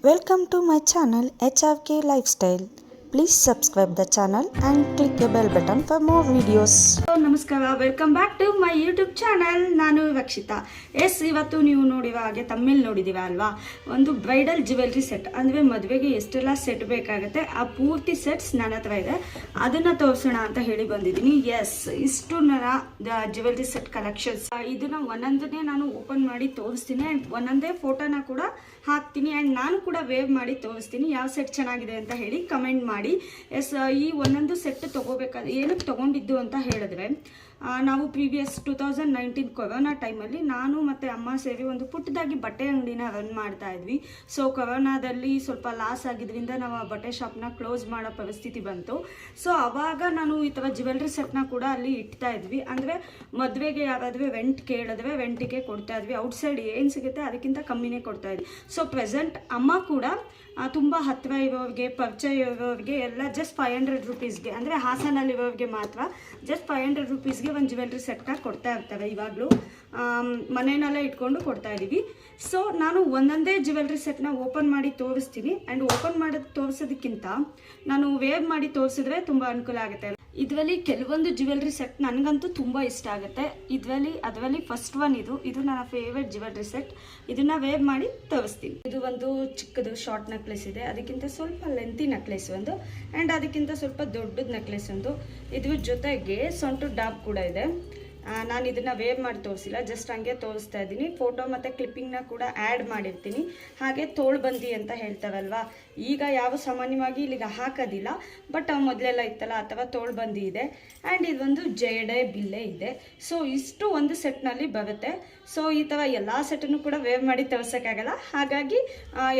Welcome to my channel HRK Lifestyle. Please subscribe the channel and click the bell button for more videos ನಮಸ್ಕಾರ. Welcome back to my YouTube channel ನಾನು Rakshita S ಇವತ್ತು ನೀವು ನೋಡಿರುವ ಹಾಗೆ ತಮ್ಮಿಲ್ ನೋಡಿದ್ದೀವ ಅಲ್ವಾ? ಒಂದು bridal jewellery set ಅಂದರೆ ಮದುವೆಗೆ ಎಷ್ಟೆಲ್ಲ ಸೆಟ್ ಬೇಕಾಗುತ್ತೆ, ಆ ಪೂರ್ತಿ ಸೆಟ್ಸ್ ನನ್ನ ಹತ್ರ ಇದೆ. ಅದನ್ನು ತೋರಿಸೋಣ ಅಂತ ಹೇಳಿ ಬಂದಿದ್ದೀನಿ. ಎಸ್ ಇಷ್ಟು ನನ್ನ ಜ್ಯುವೆಲ್ರಿ ಸೆಟ್ ಕಲೆಕ್ಷನ್ಸ್ ಇದನ್ನು ಒಂದೊಂದನ್ನೇ ನಾನು ಓಪನ್ ಮಾಡಿ ತೋರಿಸ್ತೀನಿ. ಆ್ಯಂಡ್ ಒಂದೊಂದೇ ಫೋಟೋನ ಕೂಡ ಹಾಕ್ತೀನಿ. ಆ್ಯಂಡ್ ನಾನು ಕೂಡ ವೇವ್ ಮಾಡಿ ತೋರಿಸ್ತೀನಿ. ಯಾವ ಸೆಟ್ ಚೆನ್ನಾಗಿದೆ ಅಂತ ಹೇಳಿ ಕಮೆಂಟ್ ಮಾಡಿ. ಎಸ್ ಈ ಒಂದೊಂದು ಸೆಟ್ ತೊಗೋಬೇಕಾದ್ರೆ ಏನಕ್ಕೆ ತೊಗೊಂಡಿದ್ದು ಅಂತ ಹೇಳಿದ್ರೆ ನಾವು previous two thousand nineteen corona ಟೈಮಲ್ಲಿ ನಾನು ಮತ್ತು ಅಮ್ಮ ಸೇರಿ ಒಂದು ಪುಟ್ಟದಾಗಿ ಬಟ್ಟೆ ಅಂಗಡಿನ ರನ್ ಮಾಡ್ತಾ ಇದ್ವಿ. ಸೊ ಕೊರೋನಾದಲ್ಲಿ ಸ್ವಲ್ಪ ಲಾಸ್ ಆಗಿದ್ರಿಂದ ನಾವು ಆ ಬಟ್ಟೆ ಶಾಪ್ನ ಕ್ಲೋಸ್ ಮಾಡೋ ಪರಿಸ್ಥಿತಿ ಬಂತು. ಸೊ ಅವಾಗ ನಾನು ಈ ಥರ ಜ್ಯುವೆಲ್ರಿ ಸೆಟ್ನ ಕೂಡ ಅಲ್ಲಿ ಇಡ್ತಾ ಇದ್ವಿ. ಅಂದರೆ ಮದುವೆಗೆ ಯಾರಾದರೂ ವೆಂಟ್ ಕೇಳಿದ್ರೆ ವೆಂಟಿಗೆ ಕೊಡ್ತಾ ಇದ್ವಿ. ಔಟ್ಸೈಡ್ ಏನು ಸಿಗುತ್ತೆ ಅದಕ್ಕಿಂತ ಕಮ್ಮಿನೇ ಕೊಡ್ತಾ ಇದ್ವಿ. ಸೊ ಪ್ರೆಸೆಂಟ್ ಅಮ್ಮ ಕೂಡ ತುಂಬ ಹತ್ತಿರ ಇರೋರಿಗೆ, ಪರಿಚಯ ಇರೋರಿಗೆ ಎಲ್ಲ ಜಸ್ಟ್ ಫೈವ್ ಹಂಡ್ರೆಡ್ ರುಪೀಸ್ಗೆ ಅಂದರೆ ಹಾಸನಲ್ಲಿರೋರಿಗೆ ಮಾತ್ರ ಜಸ್ಟ್ ಫೈವ್ ಹಂಡ್ರೆಡ್ ರುಪೀಸ್ಗೆ ಒಂದು ಜ್ಯುವೆಲ್ರಿ ಸೆಟ್ನ ಕೊಡ್ತಾ ಇರ್ತವೆ ಇವಾಗಲೂ. ಮನೆಯಲ್ಲೇ ಇಟ್ಕೊಂಡು ಕೊಡ್ತಾ ಇದ್ದೀವಿ ಸೊ ನಾನು ಒಂದೊಂದೇ ಜ್ಯುವೆಲ್ರಿ ಸೆಟ್ನ ಓಪನ್ ಮಾಡಿ ತೋರಿಸ್ತೀನಿ. ಆ್ಯಂಡ್ ಓಪನ್ ಮಾಡಿ, ತೋರಿಸೋದಕ್ಕಿಂತ ನಾನು ವೇವ್ ಮಾಡಿ ತೋರಿಸಿದ್ರೆ ತುಂಬ ಅನುಕೂಲ ಆಗುತ್ತೆ ಇದರಲ್ಲಿ ಕೆಲವೊಂದು ಜ್ಯುವೆಲ್ರಿ ಸೆಟ್ ನನಗಂತೂ ತುಂಬ ಇಷ್ಟ ಆಗುತ್ತೆ. ಇದರಲ್ಲಿ, ಅದರಲ್ಲಿ ಫಸ್ಟ್ ಒನ್ ಇದು. ಇದು ನನ್ನ ಫೇವ್ರೆಟ್ ಜ್ಯುವೆಲ್ರಿ ಸೆಟ್ ಇದನ್ನ ವೇರ್ ಮಾಡಿ ತೋರಿಸ್ತೀನಿ. ಇದು ಒಂದು ಚಿಕ್ಕದು ಶಾರ್ಟ್ ನೆಕ್ಲೆಸ್ ಇದೆ. ಅದಕ್ಕಿಂತ ಸ್ವಲ್ಪ ಲೆಂತಿ ನೆಕ್ಲೆಸ್ ಒಂದು. ಆ್ಯಂಡ್ ಅದಕ್ಕಿಂತ ಸ್ವಲ್ಪ ದೊಡ್ಡದು ನೆಕ್ಲೆಸ್ ಒಂದು. ಇದ್ರ ಜೊತೆಗೆ ಸೊಂಟು ಡಾಬ್ ಕೂಡ ಇದೆ. ನಾನು ಇದನ್ನು ವೇವ್ ಮಾಡಿ ತೋರಿಸಿಲ್ಲ ಜಸ್ಟ್ ಹಂಗೆ ತೋರಿಸ್ತಾ ಇದ್ದೀನಿ. ಫೋಟೋ ಮತ್ತು ಕ್ಲಿಪ್ಪಿಂಗ್ನ ಕೂಡ ಆ್ಯಡ್ ಮಾಡಿರ್ತೀನಿ. ಹಾಗೆ ತೋಳ್ಬಂದಿ ಅಂತ ಹೇಳ್ತಾರಲ್ವಾ? ಈಗ ಯಾವ ಸಾಮಾನ್ಯವಾಗಿ ಇಲ್ಲಿಗೆ ಹಾಕೋದಿಲ್ಲ ಬಟ್ ಮೊದಲೆಲ್ಲ ಇತ್ತಲ್ಲ ಅಥವಾ ತೋಳ್ಬಂದಿ ಇದೆ. ಆ್ಯಂಡ್ ಇದೊಂದು ಜೇಡೆ ಬಿಲ್ಲೆ ಇದೆ. ಸೊ ಇಷ್ಟು ಒಂದು ಸೆಟ್ನಲ್ಲಿ ಬರುತ್ತೆ. ಸೊ ಈ ಥರ ಎಲ್ಲ ಸೆಟ್ಟನ್ನು ಕೂಡ ವೇವ್ ಮಾಡಿ ತೋರ್ಸೋಕ್ಕಾಗಲ್ಲ. ಹಾಗಾಗಿ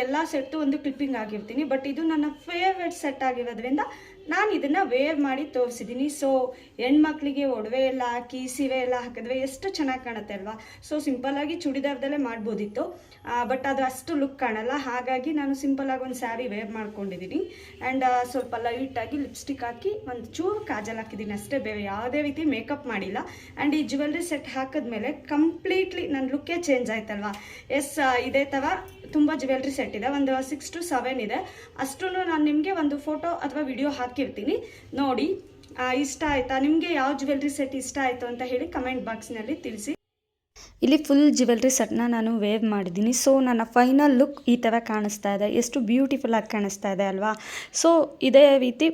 ಎಲ್ಲ ಸೆಟ್ಟು ಒಂದು ಕ್ಲಿಪ್ಪಿಂಗ್ ಆಗಿರ್ತೀನಿ. ಬಟ್ ಇದು ನನ್ನ ಫೇವ್ರೆಟ್ ಸೆಟ್ ಆಗಿರೋದ್ರಿಂದ ನಾನು ಇದನ್ನು ವೇರ್ ಮಾಡಿ ತೋರಿಸಿದ್ದೀನಿ ಸೊ ಹೆಣ್ಮಕ್ಳಿಗೆ ಒಡವೆ ಎಲ್ಲ ಹಾಕಿ, ಸೀರೆ ಎಲ್ಲ ಹಾಕಿದ್ರೆ ಎಷ್ಟು ಚೆನ್ನಾಗಿ ಕಾಣುತ್ತೆ ಅಲ್ವಾ? ಸೊ ಸಿಂಪಲ್ಲಾಗಿ ಚೂಡಿದಾರದಲ್ಲೇ ಮಾಡ್ಬೋದಿತ್ತು. ಬಟ್ ಅದು ಅಷ್ಟು ಲುಕ್ ಕಾಣಲ್ಲ. ಹಾಗಾಗಿ ನಾನು ಸಿಂಪಲ್ಲಾಗಿ ಒಂದು ಸ್ಯಾರಿ ವೇರ್ ಮಾಡ್ಕೊಂಡಿದ್ದೀನಿ ಆ್ಯಂಡ್ ಸ್ವಲ್ಪ ಲೈಟಾಗಿ ಲಿಪ್ಸ್ಟಿಕ್ ಹಾಕಿ ಒಂದು ಚೂರು ಕಾಜಲ್ ಹಾಕಿದ್ದೀನಿ ಅಷ್ಟೇ. ಬೇರೆ ಯಾವುದೇ ರೀತಿ ಮೇಕಪ್ ಮಾಡಿಲ್ಲ. ಆ್ಯಂಡ್ ಈ ಜ್ಯುವೆಲ್ರಿ ಸೆಟ್ ಹಾಕಿದ್ಮೇಲೆ ಕಂಪ್ಲೀಟ್ಲಿ ನನ್ನ ಲುಕ್ಕೇ ಚೇಂಜ್ ಆಯ್ತಲ್ವಾ? ಎಸ್ ಇದೇ ಥರ ತುಂಬ ಜ್ಯುವೆಲ್ರಿ ಸೆಟ್ ಇದೆ. ಒಂದು ಸಿಕ್ಸ್ ಟು ಸೆವೆನ್ ಇದೆ. ಅಷ್ಟೂ ನಾನು ನಿಮಗೆ ಒಂದು ಫೋಟೋ ಅಥವಾ ವಿಡಿಯೋ ಹಾಕಿರ್ತೀನಿ ನೋಡಿ ಇಷ್ಟ ಆಯ್ತಾ? ನಿಮಗೆ ಯಾವ ಜ್ಯುವೆಲ್ರಿ ಸೆಟ್ ಇಷ್ಟ ಆಯಿತು ಅಂತ ಹೇಳಿ ಕಮೆಂಟ್ ಬಾಕ್ಸ್ನಲ್ಲಿ ತಿಳಿಸಿ. ಇಲ್ಲಿ ಫುಲ್ ಜ್ಯುವೆಲ್ರಿ ಸೆಟ್ನ ನಾನು ವೇವ್ ಮಾಡಿದ್ದೀನಿ. ಸೊ ನನ್ನ ಫೈನಲ್ ಲುಕ್ ಈ ಥರ ಕಾಣಿಸ್ತಾ ಇದೆ. ಎಷ್ಟು ಬ್ಯೂಟಿಫುಲ್ ಆಗಿ ಕಾಣಿಸ್ತಾ ಇದೆ ಅಲ್ವಾ? ಸೊ ಇದೇ ರೀತಿ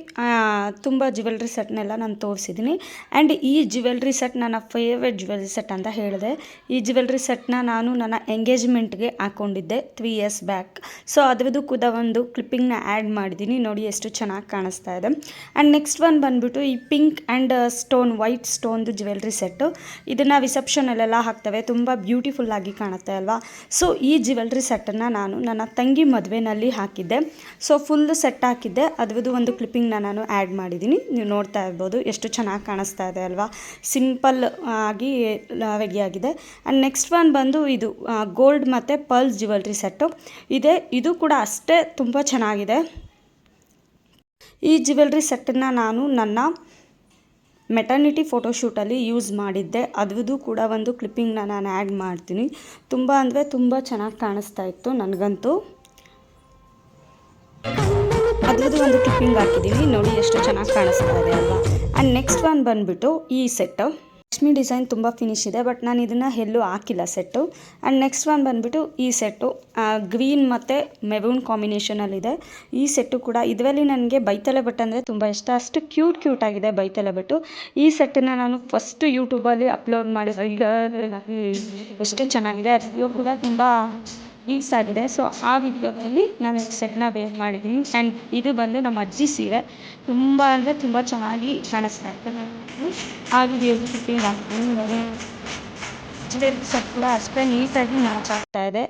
ತುಂಬ ಜ್ಯುವೆಲ್ರಿ ಸೆಟ್ನೆಲ್ಲ ನಾನು ತೋರಿಸಿದ್ದೀನಿ. ಆ್ಯಂಡ್ ಈ ಜ್ಯುವೆಲ್ರಿ ಸೆಟ್ ನನ್ನ ಫೇವ್ರೆಟ್ ಜ್ಯುವೆಲ್ರಿ ಸೆಟ್ ಅಂತ ಹೇಳಿದೆ. ಈ ಜ್ಯುವೆಲ್ರಿ ಸೆಟ್ನ ನಾನು ನನ್ನ ಎಂಗೇಜ್ಮೆಂಟ್ಗೆ ಹಾಕ್ಕೊಂಡಿದ್ದೆ ತ್ರೀ ಇಯರ್ಸ್ ಬ್ಯಾಕ್ ಸೊ ಅದರದ್ದು ಕೂಡ ಒಂದು ಕ್ಲಿಪ್ಪಿಂಗ್ನ ಆ್ಯಡ್ ಮಾಡಿದ್ದೀನಿ. ನೋಡಿ ಎಷ್ಟು ಚೆನ್ನಾಗಿ ಕಾಣಿಸ್ತಾ ಇದೆ. ಆ್ಯಂಡ್ ನೆಕ್ಸ್ಟ್ ಒನ್ ಬಂದ್ಬಿಟ್ಟು ಈ ಪಿಂಕ್ ಆ್ಯಂಡ್ ಸ್ಟೋನ್ ವೈಟ್ ಸ್ಟೋನ್ದು ಜ್ಯುವೆಲ್ರಿ ಸೆಟ್ಟು ಇದನ್ನು ರಿಸೆಪ್ಷನಲ್ಲೆಲ್ಲ ಹಾಕ್ತವೆ. ತುಂಬ ಬ್ಯೂಟಿಫುಲ್ ಆಗಿ ಕಾಣುತ್ತೆ ಅಲ್ವಾ? ಸೊ ಈ ಜ್ಯುವೆಲ್ರಿ ಸೆಟ್ಟನ್ನು ನಾನು ನನ್ನ ತಂಗಿ ಮದುವೆನಲ್ಲಿ ಹಾಕಿದ್ದೆ. ಸೊ ಫುಲ್ ಸೆಟ್ ಹಾಕಿದ್ದೆ. ಅದ್ರದ್ದು ಒಂದು ಕ್ಲಿಪ್ಪಿಂಗ್ನ ನಾನು ಆ್ಯಡ್ ಮಾಡಿದ್ದೀನಿ. ನೀವು ನೋಡ್ತಾ ಇರ್ಬೋದು ಎಷ್ಟು ಚೆನ್ನಾಗಿ ಕಾಣಿಸ್ತಾ ಇದೆ ಅಲ್ವಾ? ಸಿಂಪಲ್ ಆಗಿ ರೆಡಿಯಾಗಿದೆ ಆ್ಯಂಡ್ ನೆಕ್ಸ್ಟ್ ಒನ್ ಬಂದು ಇದು ಗೋಲ್ಡ್ ಮತ್ತು ಪರ್ಲ್ಸ್ ಜ್ಯುವೆಲ್ರಿ ಸೆಟ್ಟು ಇದೆ. ಇದು ಕೂಡ ಅಷ್ಟೇ ತುಂಬ ಚೆನ್ನಾಗಿದೆ. ಈ ಜ್ಯುವೆಲ್ರಿ ಸೆಟ್ಟನ್ನು ನಾನು ನನ್ನ ಮೆಟರ್ನಿಟಿ ಫೋಟೋಶೂಟಲ್ಲಿ ಯೂಸ್ ಮಾಡಿದ್ದೆ. ಅದ್ರದ್ದು ಕೂಡ ಒಂದು ಕ್ಲಿಪ್ಪಿಂಗ್ನ ನಾನು ಆ್ಯಡ್ ಮಾಡ್ತೀನಿ. ತುಂಬ ಅಂದರೆ ತುಂಬ ಚೆನ್ನಾಗಿ ಕಾಣಿಸ್ತಾ ಇತ್ತು ನನಗಂತೂ. ಅದ್ರದ್ದು ಒಂದು ಕ್ಲಿಪ್ಪಿಂಗ್ ಹಾಕಿದ್ದೀನಿ. ನೋಡಿ ಎಷ್ಟು ಚೆನ್ನಾಗಿ ಕಾಣಿಸ್ತಾ ಇದೆ ಅಲ್ವಾ. ಆ್ಯಂಡ್ ನೆಕ್ಸ್ಟ್ ಒನ್ ಬಂದುಬಿಟ್ಟು ಈ ಸೆಟ್ಟು. ಲಕ್ಷ್ಮಿ ಡಿಸೈನ್ ತುಂಬ ಫಿನಿಶ್ ಇದೆ ಬಟ್ ನಾನು ಇದನ್ನು ಎಲ್ಲೂ ಹಾಕಿಲ್ಲ ಸೆಟ್ಟು ಆ್ಯಂಡ್ ನೆಕ್ಸ್ಟ್ ಒನ್ ಬಂದುಬಿಟ್ಟು ಈ ಸೆಟ್ಟು ಗ್ರೀನ್ ಮತ್ತು ಮೆರೂನ್ ಕಾಂಬಿನೇಷನಲ್ಲಿದೆ ಈ ಸೆಟ್ಟು ಕೂಡ ಇದರಲ್ಲಿ ನನಗೆ ಬೈತಲೆ ಬಟ್ ಅಂದರೆ ತುಂಬ ಇಷ್ಟ. ಅಷ್ಟು ಕ್ಯೂಟ್ ಕ್ಯೂಟ್ ಆಗಿದೆ ಬೈತಲೆ ಬಟ್ಟು ಈ ಸೆಟ್ಟನ್ನು ನಾನು ಫಸ್ಟ್ ಯೂಟ್ಯೂಬಲ್ಲಿ ಅಪ್ಲೋಡ್ ಮಾಡಿದ್ದೆ ಈಗ ಎಷ್ಟು ಚೆನ್ನಾಗಿದೆ ಅದು ಕೂಡ ತುಂಬ ಯೂಸ್ ಆಗಿದೆ. ಸೊ ಆ ವಿಡಿಯೋದಲ್ಲಿ ನಾನು ಸೆಟ್ನ ವೇರ್ ಮಾಡಿದ್ದೀನಿ. ಆ್ಯಂಡ್ ಇದು ಬಂದು ನಮ್ಮ ಅಜ್ಜಿ ಸೀರೆ. ತುಂಬ ಅಂದರೆ ತುಂಬ ಚೆನ್ನಾಗಿ ಕಾಣಿಸ್ತಾ ಇತ್ತು ಆ ವಿಡಿಯೋ ಫಿಟ್ಟಿಂಗ್ ಸೆಟ್ ಕೂಡ ಅಷ್ಟೇ ನೀಟಾಗಿ ಮ್ಯಾಚ್ ಆಗ್ತಾ ಇದೆ.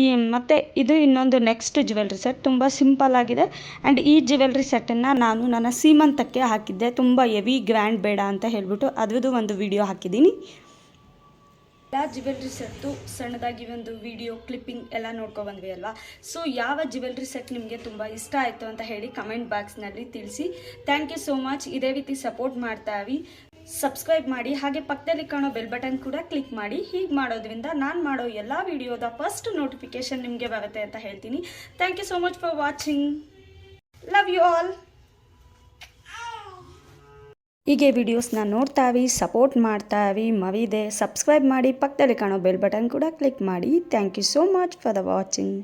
ಈ ಮತ್ತು ಇದು ಇನ್ನೊಂದು ನೆಕ್ಸ್ಟ್ ಜ್ಯುವೆಲ್ರಿ ಸೆಟ್ ತುಂಬ ಸಿಂಪಲ್ ಆಗಿದೆ. ಆ್ಯಂಡ್ ಈ ಜ್ಯುವೆಲ್ರಿ ಸೆಟ್ಟನ್ನು ನಾನು ನನ್ನ ಸೀಮಂತಕ್ಕೆ ಹಾಕಿದ್ದೆ. ತುಂಬ ಹೆವಿ ಗ್ರ್ಯಾಂಡ್ ಬೇಡ ಅಂತ ಹೇಳ್ಬಿಟ್ಟು ಅದ್ರದ್ದು ಒಂದು ವಿಡಿಯೋ ಹಾಕಿದ್ದೀನಿ. ಎಲ್ಲ ಜ್ಯುವೆಲ್ರಿ ಸೆಟ್ಟು ಸಣ್ಣದಾಗಿ ಒಂದು ವಿಡಿಯೋ ಕ್ಲಿಪ್ಪಿಂಗ್ ಎಲ್ಲ ನೋಡ್ಕೊ ಬಂದ್ವಿ ಅಲ್ವಾ? ಸೊ ಯಾವ ಜ್ಯುವೆಲ್ರಿ ಸೆಟ್ ನಿಮಗೆ ತುಂಬ ಇಷ್ಟ ಆಯಿತು ಅಂತ ಹೇಳಿ ಕಮೆಂಟ್ ಬಾಕ್ಸ್ನಲ್ಲಿ ತಿಳಿಸಿ. ಥ್ಯಾಂಕ್ ಯು ಸೋ ಮಚ್ ಇದೇ ರೀತಿ ಸಪೋರ್ಟ್ ಮಾಡ್ತಾ ಇವಿ ಸಬ್ಸ್ಕ್ರೈಬ್ ಮಾಡಿ, ಹಾಗೆ ಪಕ್ಕದಲ್ಲಿ ಕಾಣೋ ಬೆಲ್ ಬಟನ್ ಕೂಡ ಕ್ಲಿಕ್ ಮಾಡಿ. ಹೀಗೆ ಮಾಡೋದ್ರಿಂದ ನಾನು ಮಾಡೋ ಎಲ್ಲ ವಿಡಿಯೋದ ಫಸ್ಟ್ ನೋಟಿಫಿಕೇಶನ್ ನಿಮಗೆ ಬರುತ್ತೆ ಅಂತ ಹೇಳ್ತೀನಿ. Thank you so much for watching love you all ಹೀಗೆ ವಿಡಿಯೋಸ್ನ ನೋಡ್ತಾವಿ, ಸಪೋರ್ಟ್ ಮಾಡ್ತಾವಿ, ಮವಿದೆ, ಸಬ್ಸ್ಕ್ರೈಬ್ ಮಾಡಿ, ಪಕ್ಕದಲ್ಲಿ ಕಾಣೋ ಬೆಲ್ ಬಟನ್ ಕೂಡ ಕ್ಲಿಕ್ ಮಾಡಿ. Thank you so much for the watching